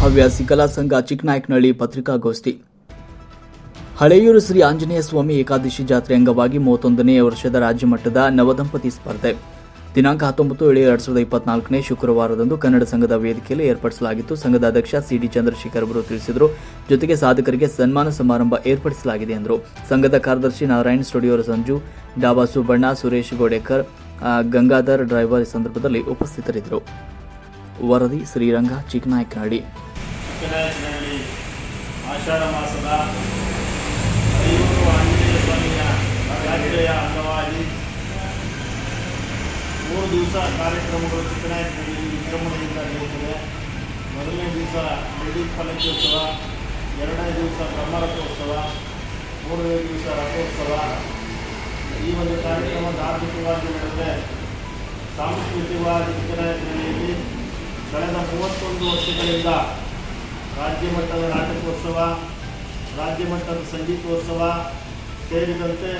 ಹವ್ಯಾಸಿ ಕಲಾ ಸಂಘ ಚಿಕ್ಕನಾಯಕನಹಳ್ಳಿ ಪತ್ರಿಕಾಗೋಷ್ಠಿ. ಹಳೆಯೂರು ಶ್ರೀ ಆಂಜನೇಯ ಸ್ವಾಮಿ ಏಕಾದಶಿ ಜಾತ್ರೆ ಅಂಗವಾಗಿ ಮೂವತ್ತೊಂದನೇ ವರ್ಷದ ರಾಜ್ಯ ಮಟ್ಟದ ನವದಂಪತಿ ಸ್ಪರ್ಧೆ. ದಿನಾಂಕ ಹತ್ತೊಂಬತ್ತು ಏಳು ಎರಡ್ ಸಾವಿರದ ಇಪ್ಪತ್ನಾಲ್ಕನೇ ಶುಕ್ರವಾರದಂದು ಕನ್ನಡ ಸಂಘದ ವೇದಿಕೆಯಲ್ಲಿ ಏರ್ಪಡಿಸಲಾಗಿತ್ತು. ಸಂಘದ ಅಧ್ಯಕ್ಷ ಸಿಡಿ ಚಂದ್ರಶೇಖರ್ ಅವರು ತಿಳಿಸಿದರು. ಜೊತೆಗೆ ಸಾಧಕರಿಗೆ ಸನ್ಮಾನ ಸಮಾರಂಭ ಏರ್ಪಡಿಸಲಾಗಿದೆ ಎಂದರು. ಸಂಘದ ಕಾರ್ಯದರ್ಶಿ ನಾರಾಯಣ್ ಸ್ಟುಡಿಯೋರ ಸಂಜು ಡಾಬಾ ಸುಬಣ್ಣ ಸುರೇಶ್ ಗೋಡೇಕರ್ ಗಂಗಾಧರ್ ಡ್ರೈವರ್ ಈ ಸಂದರ್ಭದಲ್ಲಿ ಉಪಸ್ಥಿತರಿದ್ದರು. ವರದಿ, ಶ್ರೀರಂಗ, ಚಿಕ್ಕನಾಯಕನಹಳ್ಳಿ. ಆಷಾಢ ಮಾಸದ ಆಂಜನೇಯ ಸ್ವಾಮಿಯ ಜಾತ್ರೆಯ ಅಂಗವಾಗಿ ಮೂರು ದಿವಸ ಕಾರ್ಯಕ್ರಮಗಳು ಚಿಕ್ಕನಾಯಕನಹಳ್ಳಿ ವಿಜೃಂಭಣೆಯಿಂದ ನಡೆಯುತ್ತದೆ ಮೊದಲನೇ ದಿವಸ ಬೆಳ್ಳಿ ಫಲಕೋತ್ಸವ ಎರಡನೇ ದಿವಸ ಬ್ರಹ್ಮರಥೋತ್ಸವ, ಮೂರನೇ ದಿವಸ ರಥೋತ್ಸವ. ಈ ಒಂದು ಕಾರ್ಯಕ್ರಮ ಧಾರ್ಮಿಕವಾಗಿ ನಡೆದರೆ ಸಾಂಸ್ಕೃತಿಕವಾಗಿ ಚಿಕ್ಕನಾಯಕನಹಳ್ಳಿಯಲ್ಲಿ ಕಳೆದ ಮೂವತ್ತೊಂದು ವರ್ಷಗಳಿಂದ ರಾಜ್ಯ ಮಟ್ಟದ ನಾಟಕೋತ್ಸವ, ರಾಜ್ಯ ಮಟ್ಟದ ಸಂಗೀತೋತ್ಸವ ಸೇರಿದಂತೆ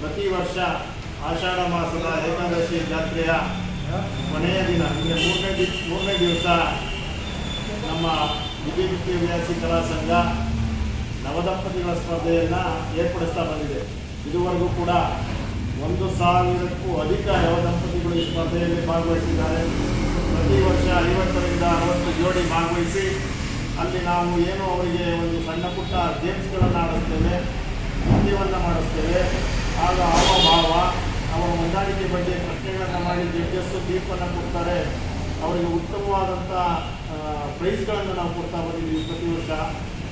ಪ್ರತಿ ವರ್ಷ ಆಷಾಢ ಮಾಸದ ಏಕಾದಶಿ ಜಾತ್ರೆಯ ಕೊನೆಯ ದಿನ ಅಂದರೆ ಮೂರನೇ ದಿ, ಮೂರನೇ ದಿವಸ ನಮ್ಮ ವಿದ್ಯುತ್ ವ್ಯಾಸಿ ಕಲಾ ಸಂಘ ನವದಂಪತಿಗಳ ಸ್ಪರ್ಧೆಯನ್ನು ಏರ್ಪಡಿಸ್ತಾ ಬಂದಿದೆ. ಇದುವರೆಗೂ ಕೂಡ ಒಂದು ಸಾವಿರಕ್ಕೂ ಅಧಿಕ ನವದಂಪತಿಗಳು ಈ ಸ್ಪರ್ಧೆಯಲ್ಲಿ ಭಾಗವಹಿಸಿದ್ದಾರೆ. ಪ್ರತಿ ವರ್ಷ ಐವತ್ತರಿಂದ ಅರವತ್ತು ಜೋಡಿ ಭಾಗವಹಿಸಿ, ಅಲ್ಲಿ ನಾವು ಏನು ಅವರಿಗೆ ಒಂದು ಸಣ್ಣ ಪುಟ್ಟ ಗೇಮ್ಸ್ಗಳನ್ನು ಆಡಿಸ್ತೇವೆ ನೃತ್ಯವನ್ನು ಮಾಡಿಸ್ತೇವೆ. ಆಗ ಹಾವಭಾವ ಅವರ ಹೊಂದಾಣಿಕೆ ಬಗ್ಗೆ ಪ್ರಶ್ನೆಗಳನ್ನು ಮಾಡಿ ಜಡ್ಜಸ್ಸು ತೀರ್ಪನ್ನು ಕೊಡ್ತಾರೆ. ಅವರಿಗೆ ಉತ್ತಮವಾದಂಥ ಪ್ರೈಸ್ಗಳನ್ನು ನಾವು ಕೊಡ್ತಾ ಬಂದಿದ್ದೀವಿ ಪ್ರತಿ ವರ್ಷ.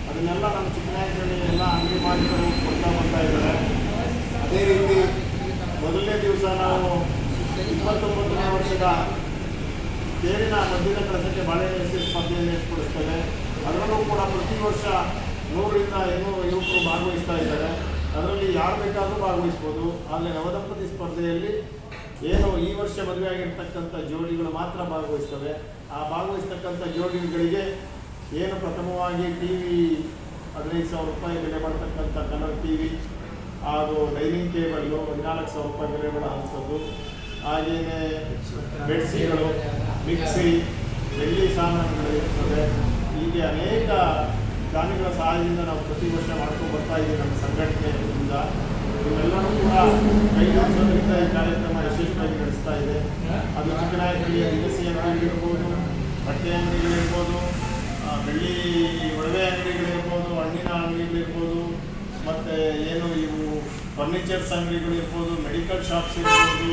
ಅದನ್ನೆಲ್ಲ ನಮ್ಮ ಚಿಕ್ಕನಾಯಕರಲ್ಲಿ ಎಲ್ಲ ಅಂಗಡಿ ಮಾಲೀಕರು ಕೊಡ್ತಾ ಬರ್ತಾ ಇದ್ದಾರೆ. ಅದೇ ರೀತಿ ಮೊದಲನೇ ದಿವಸ ನಾವು ಇಪ್ಪತ್ತೊಂಬತ್ತನೇ ವರ್ಷದ ತೇರಿನ ಮದ್ದಿನ ಕಳಸಕ್ಕೆ ಬಾಳೆ ಸ್ಪರ್ಧೆಯನ್ನು ಏರ್ಪಡಿಸ್ತೇವೆ ಅದರಲ್ಲೂ ಕೂಡ ಪ್ರತಿ ವರ್ಷ ನೂರರಿಂದ ಇನ್ನೂರು ಯುವಕರು ಭಾಗವಹಿಸ್ತಾ ಇದ್ದಾರೆ. ಅದರಲ್ಲಿ ಯಾರು ಬೇಕಾದರೂ ಭಾಗವಹಿಸ್ಬೋದು. ಆದರೆ ನವದಂಪತಿ ಸ್ಪರ್ಧೆಯಲ್ಲಿ ಏನು ಈ ವರ್ಷ ಮದುವೆ ಆಗಿರ್ತಕ್ಕಂಥ ಜೋಡಿಗಳು ಮಾತ್ರ ಭಾಗವಹಿಸ್ತವೆ. ಆ ಭಾಗವಹಿಸ್ತಕ್ಕಂಥ ಜೋಡಿಗಳಿಗೆ ಏನು ಪ್ರಥಮವಾಗಿ ಟಿ ವಿ ಹದಿನೈದು ಸಾವಿರ ರೂಪಾಯಿ ಬೆಲೆ ಮಾಡ್ತಕ್ಕಂಥ ಕಲರ್ ಟಿ ವಿ ಹಾಗೂ ಡೈನಿಂಗ್ ಟೇಬಲ್ಲು ಹದಿನಾಲ್ಕು ಸಾವಿರ ರೂಪಾಯಿ ಬೆಲೆ ಬಾಳುವಂಥದ್ದು ಹಾಗೆಯೇ ಬೆಡ್ಸಿಗಳು ಮಿಕ್ಸಿ, ಬೆಳ್ಳಿ ಸಾಮಾನುಗಳು ಇರ್ತದೆ ಹೀಗೆ ಅನೇಕ ದಾನಿಗಳ ಸಹಾಯದಿಂದ ನಾವು ಪ್ರತಿ ವರ್ಷ ಮಾಡ್ಕೊಂಡು ಬರ್ತಾ ಇದ್ದೀವಿ ನಮ್ಮ ಸಂಘಟನೆಯಿಂದ. ಇವೆಲ್ಲವೂ ಕೂಡ ವರ್ಷದಿಂದ ಈ ಕಾರ್ಯಕ್ರಮ ಯಶಸ್ವಿಯಾಗಿ ನಡೆಸ್ತಾ ಇದೆ. ಅದು ಚಿಕ್ಕನಾಯಕಳ್ಳಿಯ ದಿನಸಿ ಅಂಗಡಿಗಳಿರ್ಬೋದು ಬಟ್ಟೆ ಅಂಗಡಿಗಳಿರ್ಬೋದು ಬೆಳ್ಳಿ ಒಡವೆ ಅಂಗಡಿಗಳಿರ್ಬೋದು ಹಣ್ಣಿನ ಅಂಗಡಿಗಳಿರ್ಬೋದು ಮತ್ತು ಏನು ಇವು ಫರ್ನಿಚರ್ಸ್ ಅಂಗಡಿಗಳಿರ್ಬೋದು ಮೆಡಿಕಲ್ ಶಾಪ್ಸ್ ಇರ್ಬೋದು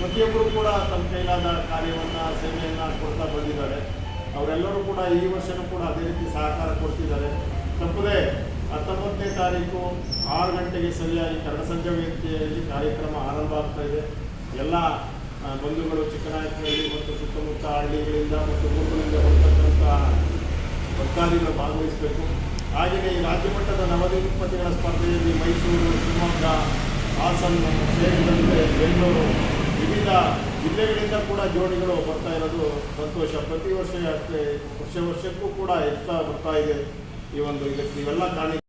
ಪ್ರತಿಯೊಬ್ಬರು ಕೂಡ ತಮ್ಮ ಕೈಲಾದ ಕಾರ್ಯವನ್ನು, ಸೇವೆಯನ್ನು ಕೊಡ್ತಾ ಬಂದಿದ್ದಾರೆ. ಅವರೆಲ್ಲರೂ ಕೂಡ ಈ ವರ್ಷನೂ ಕೂಡ ಅದೇ ರೀತಿ ಸಹಕಾರ ಕೊಡ್ತಿದ್ದಾರೆ. ತಪ್ಪದೇ ಹತ್ತೊಂಬತ್ತನೇ ತಾರೀಕು ಆರು ಗಂಟೆಗೆ ಸರಿಯಾಗಿ ಕನ್ನಡ ವೇದಿಕೆಯಲ್ಲಿ ಕಾರ್ಯಕ್ರಮ ಆರಂಭ ಆಗ್ತಾ ಇದೆ. ಎಲ್ಲ ಬಂಧುಗಳು ಚಿಕ್ಕನಾಯಕನಹಳ್ಳಿ ಮತ್ತು ಸುತ್ತಮುತ್ತ ಹಳ್ಳಿಗಳಿಂದ ಮತ್ತು ಊರುಗಳಿಂದ ಬರ್ತಕ್ಕಂಥ ಭಕ್ತಾದಿಗಳು ಭಾಗವಹಿಸಬೇಕು. ಹಾಗೆಯೇ ಈ ರಾಜ್ಯ ಮಟ್ಟದ ನವದಿಪತಿಗಳ ಸ್ಪರ್ಧೆಯಲ್ಲಿ ಮೈಸೂರು, ಶಿವಮೊಗ್ಗ, ಹಾಸನ, ಸೇರಿದಂತೆ ಬೆಂಗಳೂರು ವಿವಿಧ ಜಿಲ್ಲೆಗಳಿಂದ ಕೂಡ ಜೋಡಿಗಳು ಬರ್ತಾ ಇರೋದು ಸಂತೋಷ. ಪ್ರತಿ ವರ್ಷ ಅಷ್ಟೇ, ವರ್ಷ ವರ್ಷಕ್ಕೂ ಕೂಡ ಹೆಚ್ಚಾ ಬರ್ತಾ ಇದೆ ಈ ಒಂದು ಇದಕ್ಕೆ. ಇವೆಲ್ಲ ಕಾರಣ